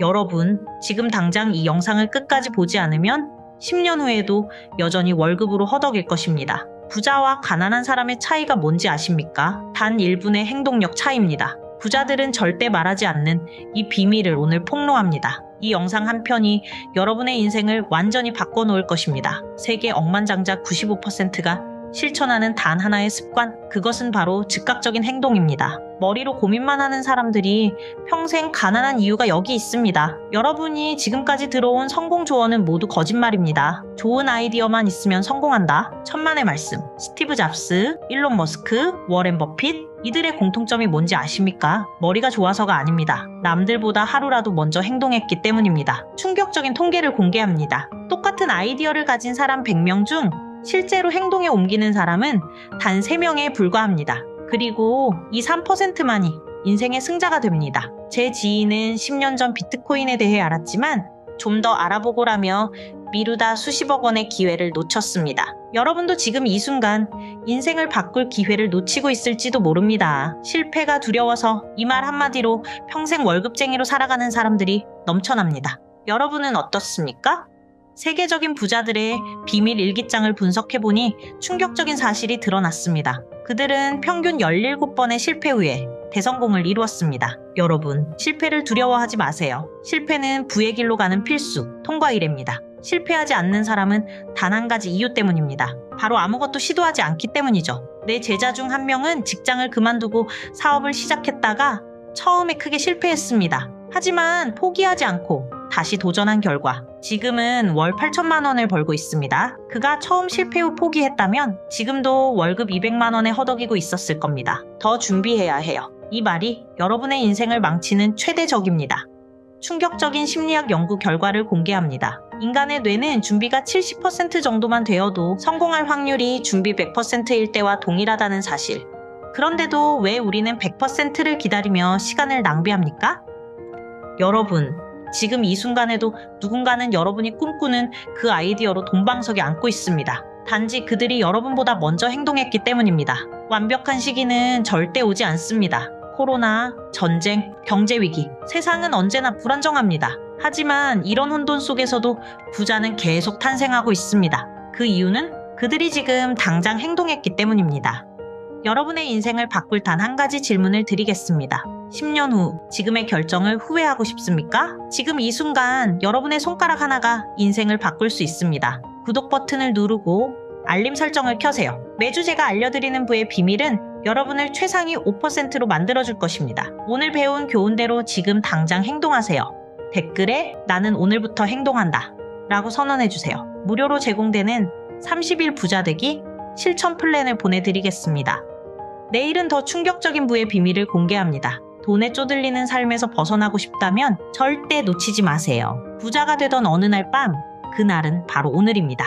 여러분, 지금 당장 이 영상을 끝까지 보지 않으면 10년 후에도 여전히 월급으로 허덕일 것입니다. 부자와 가난한 사람의 차이가 뭔지 아십니까? 단 1분의 행동력 차이입니다. 부자들은 절대 말하지 않는 이 비밀을 오늘 폭로합니다. 이 영상 한 편이 여러분의 인생을 완전히 바꿔놓을 것입니다. 세계 억만장자 95%가 실천하는 단 하나의 습관, 그것은 바로 즉각적인 행동입니다. 머리로 고민만 하는 사람들이 평생 가난한 이유가 여기 있습니다. 여러분이 지금까지 들어온 성공 조언은 모두 거짓말입니다. 좋은 아이디어만 있으면 성공한다. 천만의 말씀. 스티브 잡스, 일론 머스크, 워렌 버핏, 이들의 공통점이 뭔지 아십니까? 머리가 좋아서가 아닙니다. 남들보다 하루라도 먼저 행동했기 때문입니다. 충격적인 통계를 공개합니다. 똑같은 아이디어를 가진 사람 100명 중 실제로 행동에 옮기는 사람은 단 3명에 불과합니다. 그리고 이 3%만이 인생의 승자가 됩니다. 제 지인은 10년 전 비트코인에 대해 알았지만 좀 더 알아보고라며 미루다 수십억 원의 기회를 놓쳤습니다. 여러분도 지금 이 순간 인생을 바꿀 기회를 놓치고 있을지도 모릅니다. 실패가 두려워서 이 말 한마디로 평생 월급쟁이로 살아가는 사람들이 넘쳐납니다. 여러분은 어떻습니까? 세계적인 부자들의 비밀 일기장을 분석해보니 충격적인 사실이 드러났습니다. 그들은 평균 17번의 실패 후에 대성공을 이루었습니다. 여러분, 실패를 두려워하지 마세요. 실패는 부의 길로 가는 필수, 통과 이래입니다. 실패하지 않는 사람은 단 한 가지 이유 때문입니다. 바로 아무것도 시도하지 않기 때문이죠. 내 제자 중 한 명은 직장을 그만두고 사업을 시작했다가 처음에 크게 실패했습니다. 하지만 포기하지 않고 다시 도전한 결과 지금은 월 8천만 원을 벌고 있습니다. 그가 처음 실패 후 포기했다면 지금도 월급 200만 원에 허덕이고 있었을 겁니다. 더 준비해야 해요. 이 말이 여러분의 인생을 망치는 최대 적입니다. 충격적인 심리학 연구 결과를 공개합니다. 인간의 뇌는 준비가 70% 정도만 되어도 성공할 확률이 준비 100%일 때와 동일하다는 사실. 그런데도 왜 우리는 100%를 기다리며 시간을 낭비합니까? 여러분, 지금 이 순간에도 누군가는 여러분이 꿈꾸는 그 아이디어로 돈방석에 앉고 있습니다. 단지 그들이 여러분보다 먼저 행동했기 때문입니다. 완벽한 시기는 절대 오지 않습니다. 코로나, 전쟁, 경제위기, 세상은 언제나 불안정합니다. 하지만 이런 혼돈 속에서도 부자는 계속 탄생하고 있습니다. 그 이유는 그들이 지금 당장 행동했기 때문입니다. 여러분의 인생을 바꿀 단 한 가지 질문을 드리겠습니다. 10년 후 지금의 결정을 후회하고 싶습니까? 지금 이 순간 여러분의 손가락 하나가 인생을 바꿀 수 있습니다. 구독 버튼을 누르고 알림 설정을 켜세요. 매주 제가 알려드리는 부의 비밀은 여러분을 최상위 5%로 만들어줄 것입니다. 오늘 배운 교훈대로 지금 당장 행동하세요. 댓글에 나는 오늘부터 행동한다 라고 선언해주세요. 무료로 제공되는 30일 부자 되기 실천 플랜을 보내드리겠습니다. 내일은 더 충격적인 부의 비밀을 공개합니다. 돈에 쪼들리는 삶에서 벗어나고 싶다면 절대 놓치지 마세요. 부자가 되던 어느 날 밤, 그날은 바로 오늘입니다.